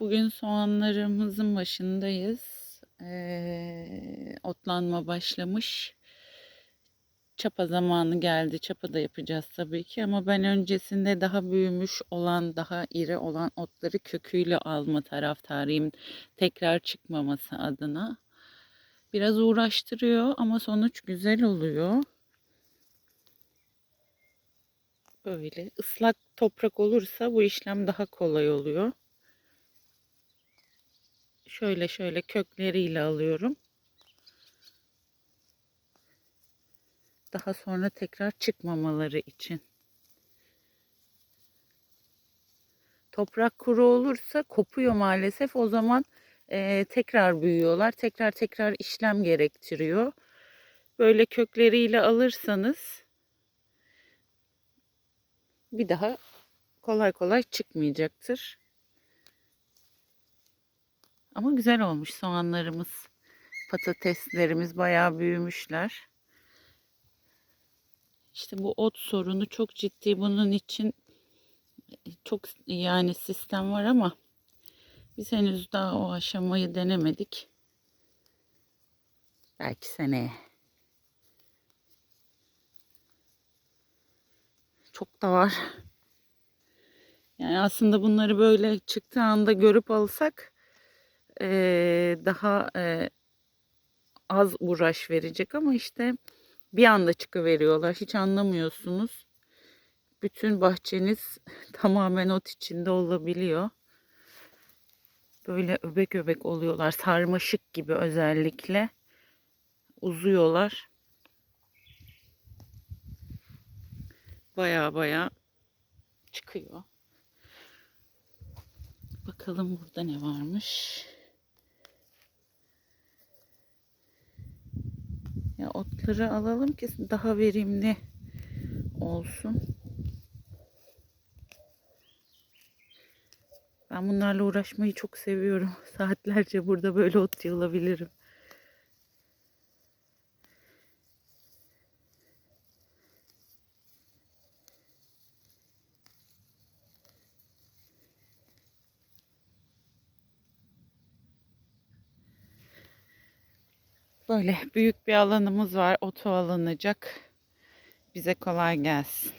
Bugün soğanlarımızın başındayız. Ee, otlanma başlamış. Çapa zamanı geldi. Çapa da yapacağız tabii ki ama ben öncesinde daha büyümüş olan, daha iri olan otları köküyle alma taraftarıyım. Tekrar çıkmaması adına. Biraz uğraştırıyor ama sonuç güzel oluyor. Böyle ıslak toprak olursa bu işlem daha kolay oluyor. Şöyle şöyle kökleriyle alıyorum. Daha sonra tekrar çıkmamaları için. Toprak kuru olursa kopuyor maalesef. O zaman e, tekrar büyüyorlar. Tekrar tekrar işlem gerektiriyor. Böyle kökleriyle alırsanız bir daha kolay kolay çıkmayacaktır. Ama güzel olmuş soğanlarımız. Patateslerimiz bayağı büyümüşler. İşte bu ot sorunu çok ciddi. Bunun için çok yani sistem var ama biz henüz daha o aşamayı denemedik. Belki seneye. Çok da var. Yani aslında bunları böyle çıktığı anda görüp alsak eee, daha eee, az uğraş verecek ama işte bir anda çıkıveriyorlar. Hiç anlamıyorsunuz. Bütün bahçeniz tamamen ot içinde olabiliyor. Böyle öbek öbek oluyorlar. Sarmaşık gibi özellikle. Uzuyorlar. Baya baya çıkıyor. Bakalım burada ne varmış. Otları alalım ki daha verimli olsun. Ben bunlarla uğraşmayı çok seviyorum. Saatlerce burada böyle ot yığılabilirim. Böyle büyük bir alanımız var. Otu alınacak. Bize kolay gelsin.